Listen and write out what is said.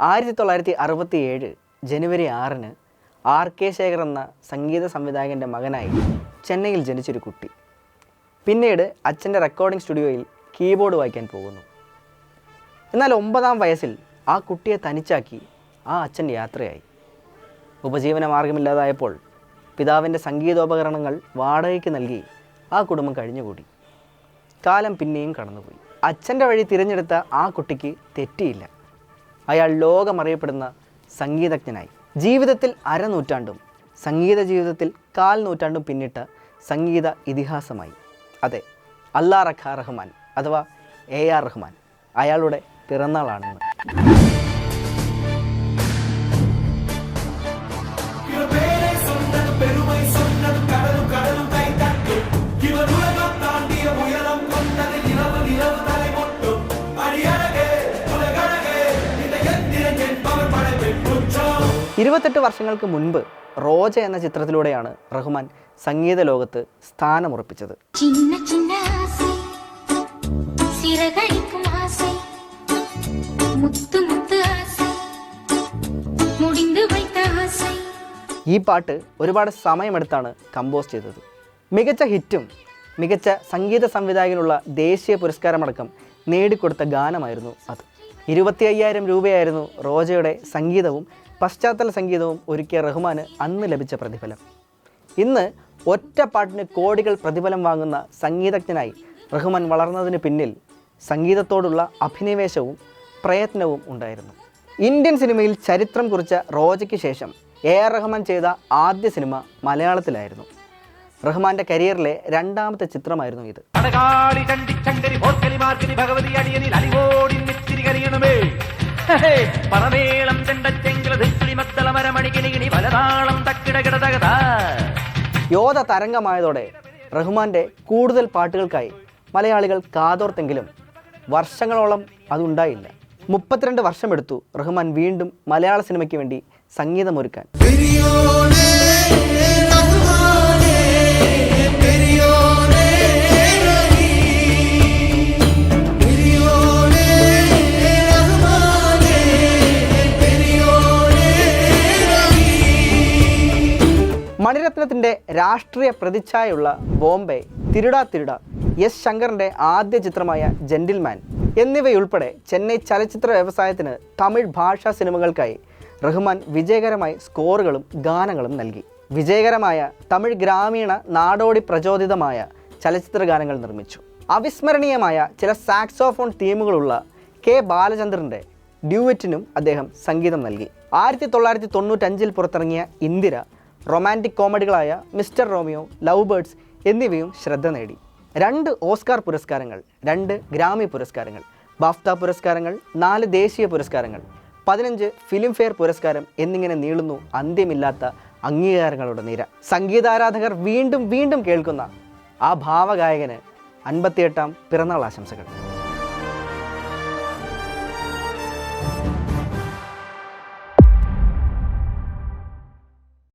ആയിരത്തി തൊള്ളായിരത്തി അറുപത്തി ഏഴ് ജനുവരി ആറിന് ആർ കെ ശേഖർ എന്ന സംഗീത സംവിധായകന്റെ മകനായി ചെന്നൈയിൽ ജനിച്ചൊരു കുട്ടി. പിന്നീട് അച്ഛന്റെ റെക്കോർഡിംഗ് സ്റ്റുഡിയോയിൽ കീബോർഡ് വായിക്കാൻ പോകുന്നു. എന്നാൽ ഒമ്പതാം വയസ്സിൽ ആ കുട്ടിയെ തനിച്ചാക്കി ആ അച്ഛൻ യാത്രയായി. ഉപജീവന മാർഗമില്ലാതായപ്പോൾ പിതാവിന്റെ സംഗീതോപകരണങ്ങൾ വാടകയ്ക്ക് നൽകി ആ കുടുംബം കഴിഞ്ഞുകൂടി. കാലം പിന്നെയും കടന്നുപോയി. അച്ഛന്റെ വഴി തിരഞ്ഞെടുത്ത ആ കുട്ടിക്ക് തെറ്റിയില്ല. അയാൾ ലോകമറിയപ്പെടുന്ന സംഗീതജ്ഞനായി. ജീവിതത്തിൽ അരനൂറ്റാണ്ടും സംഗീത ജീവിതത്തിൽ കാൽ നൂറ്റാണ്ടും പിന്നിട്ട് സംഗീത ഇതിഹാസമായി. അതെ അല്ലാ റഖാ റഹ്മാൻ അഥവാ എ ആർ റഹ്മാൻ അയാളുടെ പിറന്നാളാണെന്ന്. കടലും കടലും താണ്ടിയ ഉയരം ഇരുപത്തെട്ട് വർഷങ്ങൾക്ക് മുൻപ് റോജ എന്ന ചിത്രത്തിലൂടെയാണ് റഹ്മാൻ സംഗീത ലോകത്ത് സ്ഥാനമുറപ്പിച്ചത് சின்ன சின்ன ஆசை சிறகடிக்கும் ஆசை முத்து முத்து ஆசை முடிந்து வைத்த ஆசை ഈ പാട്ട് ഒരുപാട് സമയമെടുത്താണ് കമ്പോസ് ചെയ്തത് മികച്ച ഹിറ്റും മികച്ച സംഗീത സംവിധായകനുള്ള ദേശീയ പുരസ്കാരമടക്കം നേടിക്കൊടുത്ത ഗാനമായിരുന്നു അത് ഇരുപത്തി അയ്യായിരം രൂപയായിരുന്നു റോജയുടെ സംഗീതവും പശ്ചാത്തല സംഗീതവും ഒരുക്കിയ റഹ്മാന് അന്ന് ലഭിച്ച പ്രതിഫലം. ഇന്ന് ഒറ്റ പാട്ടിന് കോടികൾ പ്രതിഫലം വാങ്ങുന്ന സംഗീതജ്ഞനായി റഹ്മാൻ വളർന്നതിന് പിന്നിൽ സംഗീതത്തോടുള്ള അഭിനിവേശവും പ്രയത്നവും ഉണ്ടായിരുന്നു. ഇന്ത്യൻ സിനിമയിൽ ചരിത്രം കുറിച്ച റോജയ്ക്ക് ശേഷം എ ആർ റഹ്മാൻ ചെയ്ത ആദ്യ സിനിമ മലയാളത്തിലായിരുന്നു. റഹ്മാന്റെ കരിയറിലെ രണ്ടാമത്തെ ചിത്രമായിരുന്നു ഇത്. അടകാളി യോധ തരംഗമായതോടെ റഹ്മാന്റെ കൂടുതൽ പാട്ടുകൾക്കായി മലയാളികൾ കാതോർത്തെങ്കിലും വർഷങ്ങളോളം അതുണ്ടായില്ല. മുപ്പത്തിരണ്ട് വർഷമെടുത്തു റഹ്മാൻ വീണ്ടും മലയാള സിനിമയ്ക്ക് വേണ്ടി സംഗീതമൊരുക്കാൻ. മണിരത്നത്തിന്റെ രാഷ്ട്രീയ പ്രതിച്ഛായുള്ള ബോംബെ തിരുടാ തിരുട എസ് ശങ്കറിന്റെ ആദ്യ ചിത്രമായ ജെന്റിൽമാൻ എന്നിവയുൾപ്പെടെ ചെന്നൈ ചലച്ചിത്ര വ്യവസായത്തിന് തമിഴ് ഭാഷാ സിനിമകൾക്കായി റഹ്മാൻ വിജയകരമായി സ്കോറുകളും ഗാനങ്ങളും നൽകി. വിജയകരമായ തമിഴ് ഗ്രാമീണ നാടോടി പ്രചോദിതമായ ചലച്ചിത്ര ഗാനങ്ങൾ നിർമ്മിച്ചു. അവിസ്മരണീയമായ ചില സാക്സോഫോൺ തീമുകളുള്ള കെ ബാലചന്ദ്രന്റെ ഡ്യൂവറ്റിനും അദ്ദേഹം സംഗീതം നൽകി. ആയിരത്തി തൊള്ളായിരത്തി തൊണ്ണൂറ്റഞ്ചിൽ പുറത്തിറങ്ങിയ ഇന്ദിര റൊമാന്റിക് കോമഡികളായ മിസ്റ്റർ റോമിയോ ലവ് ബേർഡ്സ് എന്നിവയും ശ്രദ്ധ നേടി. രണ്ട് ഓസ്കാർ പുരസ്കാരങ്ങൾ രണ്ട് ഗ്രാമി പുരസ്കാരങ്ങൾ ബാഫ്ത പുരസ്കാരങ്ങൾ നാല് ദേശീയ പുരസ്കാരങ്ങൾ പതിനഞ്ച് ഫിലിംഫെയർ പുരസ്കാരം എന്നിങ്ങനെ നീളുന്നു അന്ത്യമില്ലാത്ത അംഗീകാരങ്ങളുടെ നിര. സംഗീതാരാധകർ വീണ്ടും വീണ്ടും കേൾക്കുന്ന ആ ഭാവഗായകന് അൻപത്തിയെട്ടാം പിറന്നാൾ ആശംസകൾ.